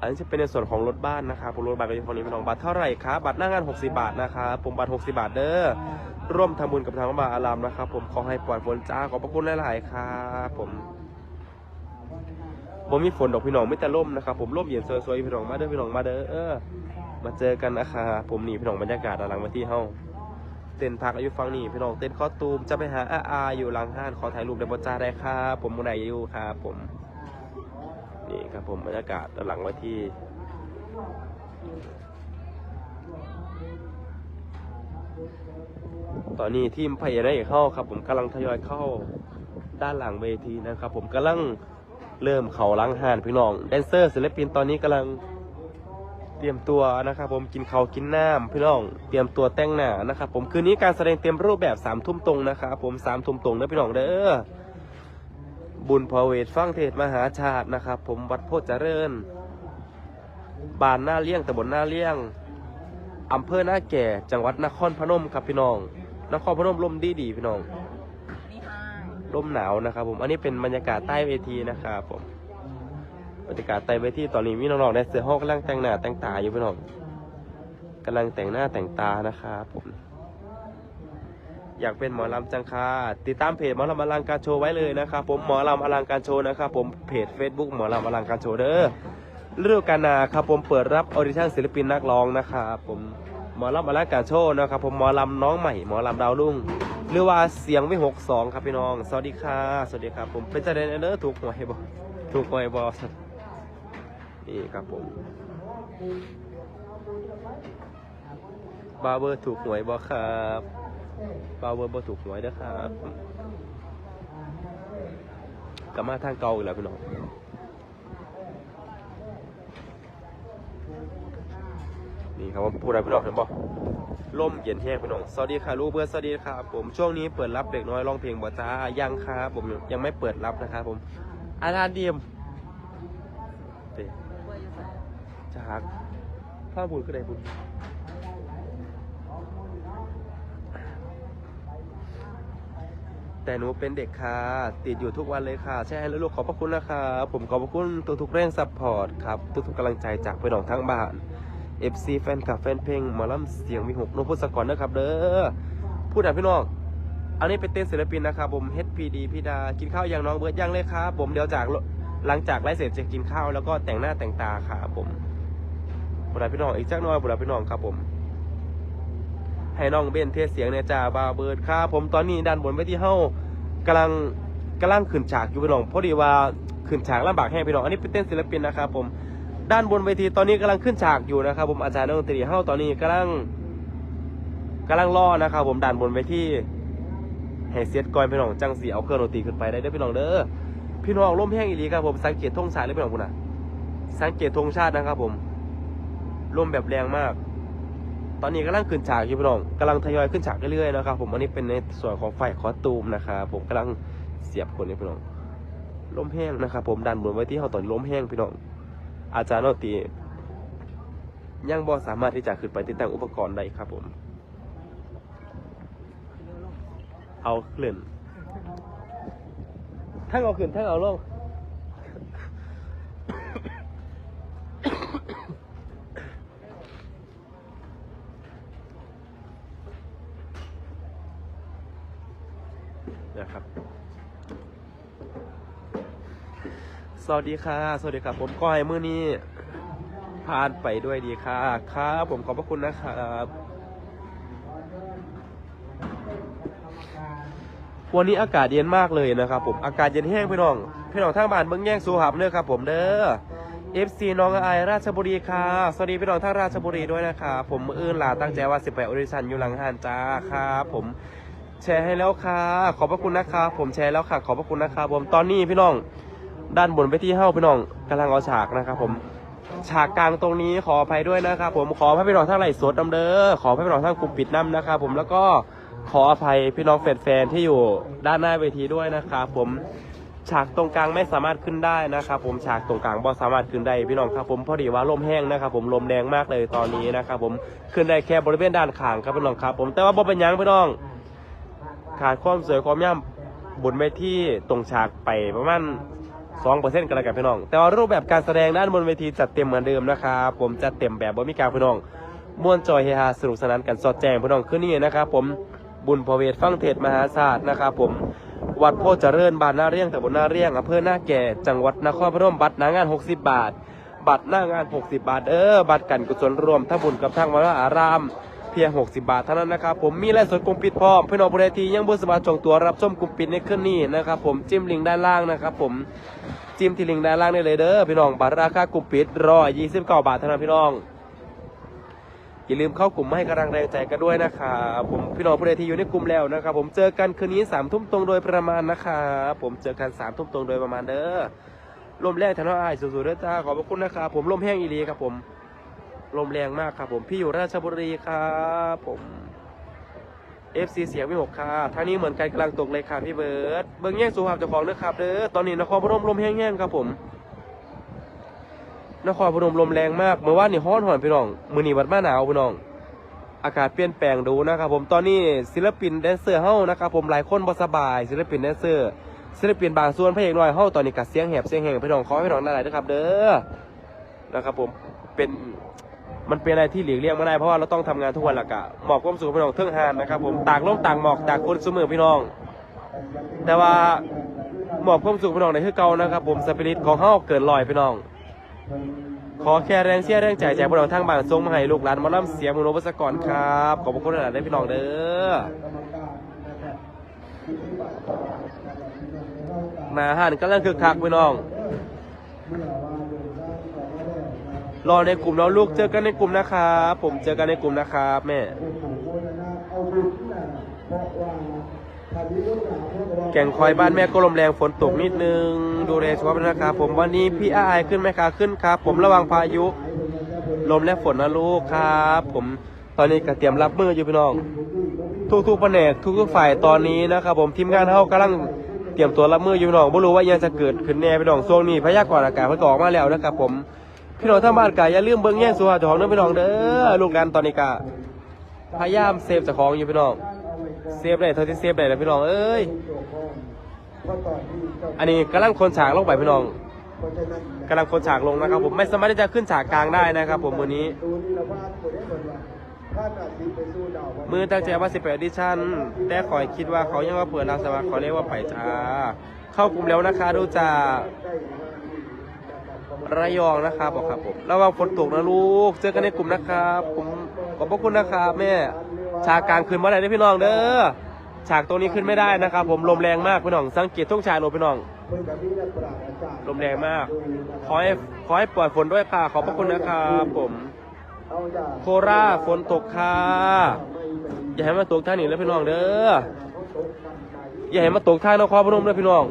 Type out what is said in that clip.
อันนี้จะเป็นในส่วนของรถบ้านนะครับผมรถบัตรก็จะฝั่งนี้พี่น้องบัตรเท่าไหร่ครับบัตรหน้างาน 60 บาทนะครับผมบัตร 60 บาทเด้อร่วมทำบุญกับทางพระมาอารามนะครับ ผมขอให้ปลอยฝนจ้าขอบพระคุณหลายๆครับผมผมมีฝนดอกพี่น้องไม่แต่ล่มนะครับผมล่มเย็นสวยๆพี่น้องมาเด้อพี่น้องมาเด้อเออมาเจอกันนะครับผมนี่พี่น้องบรรยากาศหลังมาที่เฮาเต้นพักอายุฟังนี่พี่น้องเต้นคอตูมจะไปหาอาอาอยู่หลังห้านขอถ่ายรูปในบนจ้าได้ครับผมมุนไหนอยู่ครับผม นี่ครับผมบรรยากาศด้านหลังไว้ที่ตอนนี้ทีมพยาได้เข้าครับ ผมกำลังทยอยเข้าด้านหลังเวทีนะครับ ผมกำลังเริ่มเข่าล้างหานพี่น้องแดนเซอร์ศิลปินตอนนี้กำลังเตรียมตัวนะครับผมกินข้าวกินน้ำพี่น้องเตรียมตัวแต่งหน้านะครับผมคืนนี้การแสดงเต็มรูปแบบสามทุ่มตรงนะครับผมสามทุ่มตรงนะพี่น้องเด้อ บุญพอเวทฟังเทศมหาชาตินะครับ ผมวัดโพธิเจริญ บานหน้าเลี้ยงตำบลหน้าเลี้ยงอำเภอหน้าแก่ จังหวัดนครพนมครับพี่น้อง นครพนมลมดีดีพี่น้องนี่ห้างลมหนาวนะครับ ผม อันนี้เป็นบรรยากาศใต้เวทีนะครับผม บรรยากาศใต้เวทีตอนนี้มีน้องๆในเสือห้องกำลังแต่งหน้าแต่งตาอยู่พี่น้องกำลังแต่งหน้าแต่งตานะครับผม อยากเป็นหมอลำจังค่ะติดตามเพจหมอลำอลังการโชว์ไว้เลยนะครับผมหมอลำอลังการโชว์นะครับผมเพจ Facebook หมอลำอลังการโชว์เด้อฤดูกาลนาครับผมเปิดรับออดิชั่นศิลปินนักร้องนะครับผมหมอลำอลังการโชว์นะครับผมหมอลำน้องใหม่หมอลำดาวรุ่งหรือว่าเสียงวิหกสองครับพี่น้อง สวัสดีค่ะ สวัสดีครับผมเป็นจะได้เด้อถูกหวยบอถูกหวยบอนี่ครับผมบาร์เบอร์ถูกหวยบอครับ บาเวอร์บถูกหวยนะครับกลับมาทางเก่าอีกแล้วพี่น้องนี่ครับว่าพูดอะไรพี่น้องเห็นบ่ล่มเย็นแห้งพี่น้องสวัสดีค่ะลูกเพื่อนสวัสดีครับผมช่วงนี้เปิดรับเด็กน้อยร้องเพลงบ่จ้ายังครับผมยังไม่เปิดรับนะครับผมอาจารย์เดียมจากข้าบุญคือใดบุญ แต่หนูเป็นเด็กค่ะติดอยู่ทุกวันเลยค่ะใช่แล้วลูกขอบพระคุณนะคะผมขอบพระคุณทุกๆแรงซัพพอร์ตครับทุกๆกำลังใจจากพี่น้องทั้งบ้าน FC แฟนคลับแฟนเพลงมอลำเสียงมีหกนพุทธสกรนะครับเด้อพูดอะพี่น้องอันนี้เป็นเต้นศิลปินนะครับผม HPD พี่ดากินข้าวยังน้องเบิร์ดยังเลยครับผมเดี๋ยวจากหลังจากไลฟ์เสร็จจะกินข้าวแล้วก็แต่งหน้าแต่งตาครับผมบุตรพี่น้องอีกจักหน้อยบุตรพี่น้องครับผม ให้น้องเบนเทสเสียงเนี่ยจ้าบาเบิร์ดครับผมตอนนี้ด้านบนเวทีเฮ้ากำลังกำลังขึ้นฉากอยู่พี่น้องพอดีว่าขึ้นฉากลำบากแห้งพี่น้องอันนี้เป็นเต้นศิลปินนะครับผมด้านบนเวทีตอนนี้กำลังขึ้นฉากอยู่นะครับ ผมอาจารย์นักดนตรีเฮ้าตอนนี้กำลังกำลังรอนะครับ ผมด้านบนเวทีให้เซตก่อนพี่น้องจังสีเอาเครื่องดนตรีขึ้นไปได้เด้อพี่น้องเด้อพี่น้องร่มแห้งอีหลีครับผมสังเกตธงชาติเลยพี่น้องคุณนะสังเกตธงชาตินะครับ ผมร่มแบบแรงมาก ตอนนี้กำลังขึ้นฉากอยู่พี่น้องกำลังทยอยขึ้นฉากเรื่อยๆนะครับผมอันนี้เป็นในส่วนของไฟคอสตูมนะครับผมกำลังเสียบคนนี้พี่น้องล้มแห้งนะครับผมดันบนไว้ที่เขาตอนล้มแห้งพี่น้อง อาจารย์นตียังบ่สามารถที่จะขึ้นไปติดตั้งอุปกรณ์ได้ครับผม เอาขึ้นทั้งเอาขึ้นทั้งเอาลง นะครับ สวัสดีค่ะ สวัสดีครับ ผมก้อยมื่อนี้ผ่านไปด้วยดีค่ะ ครับ ผมขอบพระคุณนะครับวันนี้อากาศเย็นมากเลยนะครับผมอากาศเย็นแห้งพี่น้องพี่น้องทางบ้านเมืองแย่งสูหับเด้อครับ ผมเด้อ FC น้องไอราชบุรีค่ะสวัสดีพี่น้องทางราชบุรีด้วยนะครับผมมืออื่นลาตั้งใจว่าสิไปออดิชันอยู่หลังหานจ้าครับผม แชร์ให้แล้วค่ะ ขอบพระคุณนะครับผมแชร์แล้วค่ะ ขอบพระคุณนะครับผมตอนนี้พี่น้อง ด้านบนไปที่เฮ้าพี่น้องกำลังเอาฉากนะครับผม ฉากกลางตรงนี้ขออภัยด้วยนะครับผมขอพระพี่น้องทั้งไหลฟ์สดดำเด้อขอพระพี่น้องทั้งกลุ่มปิดน้ำนะครับผมแล้วก็ขออภัยพี่น้องแฟนๆที่อยู่ด้านหน้าเวทีด้วยนะครับผมฉากตรงกลางไม่สามารถขึ้นได้นะครับผมฉากตรงกลางบ่สามารถขึ้นได้พี่น้องครับผมพอดีว่าลมแห้งนะครับผมลมแรงมากเลยตอนนี้นะครับผมขึ้นได้แค่บริเวณด้านข้างครับพี่น้องครับ ผมแต่ว่าบ่เป็นหยังพี่น้อง ขาดความสวยความย่ำบนเวทีตรงฉากไปประมาณสองเปอร์เซ็นต์กันแล้วกันพี่น้อง แต่ว่ารูปแบบการแสดงด้านบนเวทีจัดเต็มเหมือนเดิมนะครับผมจัดเต็มแบบบ่มีการพี่น้องม่วนจอยเฮฮาสนุกสนานกันสอดแจงพี่น้องขึ้นนี่นะครับผมบุญพเวทฟังเทศมหาศาสตร์นะครับผมวัดโพธิ์เจริญบ้านหน้าเรียงตำบลหน้าเรียงอำเภอหน้าแก่ จังหวัดนครพนมบัตรหน้างาน 60 บาท บัตรหน้างาน 60 บาทเออบัตรกันกุศลรวมทั้งบุญกับทางวัดอาราม พียง 60 บาทเท่านั้นนะครับผมมีไลฟ์สดกลุ่มปิดพร้อมพี่น้องผู้ใดที่ยังบ่สามาจองตัวรับชมกลุ่มปิดในคืนนี้นะครับผมจิ้มลิงก์ด้านล่างนะครับผมจิ้มที่ลิงก์ด้านล่างได้เลยเด้อพี่น้องบัตรราคากลุ่มปิดรอ29บเก้าบาทเท่านั้นพี่น้องอย่าลืมเข้ากลุ่มให้กำลังแรงใจกันด้วยนะครับผมพี่น้องผู้ใดที่อยู่ในกลุ่มแล้วนะครับผมเจอกันคืนนี้สามทุ่มตรงโดยประมาณนะครับผมเจอกันสามทุ่มตรงโดยประมาณเด้อลมแรงทะเลาะอายสุดๆเด้อจ้าขอบพระคุณนะครับผมลมแห้งอีรีครับผม ลมแรงมากครับผมพี่อยู่ราชบุรีครับผม FC เสียงวิหกค่ะทางนี้เหมือนกันกำลังตกเลยค่ะพี่เบิร์ดเบิ้งแย่งสุภาพเจ้าของเด้อครับเด้อตอนนี้นครพนมลมแห้งๆครับผม นครพนมลมแรงมากเมื่อวานนี่ฮ้อนหอนพี่น้อง มือนี้บัดมาหนาวพี่น้อง อากาศเปลี่ยนแปลงดูนะครับผมตอนนี้ศิลปินแดนเซอร์เฮานะครับผมหลายคนบ่สบาย ศิลปินแดนเซอร์ศิลปินบางส่วนพระเอกน้อยเฮาตอนนี้กัดเสียงแหบเสียงแหงพี่น้องขอให้พี่น้องได้หลายด้วยครับ เด้อนะครับผมเป็น มันเป็นอะไรที่หลีกเลี่ยงไม่ได้เพราะว่าเราต้องทำงานทุกวันละกะหมอกความสุขพี่น้องเทิงหานนะครับผมต่างลมต่างหมอกต่างคนเสมอพี่น้อง แต่ว่าหมอกความสุขพี่น้องในคือเก่านะครับ ผมสปิริตของเฮาเกินลอยพี่น้อง ขอแค่แรงเชียร์แรงใจจากพี่น้องทางบ้านส่งมาให้ลูกหลานมาล่ำเสียงมโนบุษกรครับขอบคุณหลายๆได้พี่น้องเด้อหนาหันกำลังคึกคักพี่น้อง รอในกลุ่มแล้วลูกเจอกันในกลุ่มนะครับผมเจอกันในกลุ่มนะครับแม่แก่งคอยบ้านแม่ก็ลมแรงฝนตกนิดนึง ดูแลสุขภาพนะครับผมวันนี้พี่อายขึ้นไหมคะขึ้นครับ ผมระวังพายุ ลมและฝนนะลูกครับ ผมตอนนี้ก็เตรียมรับมืออยู่พี่น้อง ทุกๆแผนกทุกๆฝ่ายตอนนี้นะครับผมทีมงานเขากำลังเตรียมตัวรับมืออยู่พี่น้องไม่รู้ว่ายังจะเกิดขึ้นแน่พี่น้องช่วงนี้พยากรณ์อากาศเพิ่งออกมาแล้วนะครับผม พี่น้องทั้งบ้านกาอย่าลืมเบิ้งแย่งสุขภาพเจ้าของเด้อพี่น้องเด้อลูกหลานตอนนี้กะพยายามเซฟเจ้าของอยู่พี่น้องเซฟได้เท่าที่เซฟได้แล้วพี่น้องเอ้ยอันนี้กำลังคนฉากลงไปพี่น้องกำลังคนฉากลงนะครับผมไม่สามารถที่จะขึ้นฉากกลางได้นะครับผมมือนี้ มือตั้งใจว่าสิบแปดดิชั่นแต่ขอยคิดว่าเขายังว่าเปิดรับสมัครเขาเรียกว่าไปจ้าเข้ากลุ่มแล้วนะคะดูจาก ระยองนะครับบอกครับผมระวังฝนตกนะลูกเจอกันในกลุ่มนะครับผมขอบพระคุณนะครับแม่ฉากกลางคืนเมื่อไหร่ได้พี่น้องเด้อฉากตรงนี้ขึ้นไม่ได้นะครับ ผมลมแรงมากพี่น้อง สังเกตทุ่งชายลมพี่น้องลมแรงมาก ขอให้ขอให้ปล่อยฝนด้วยค่ะ ขอบพระคุณนะครับผมโคราฝนตกค่ะอย่าให้มาตกท่างนี้แล้วพี่น้องเด้ออย่าให้มาตกท่านครพนมเลยพี่น้อง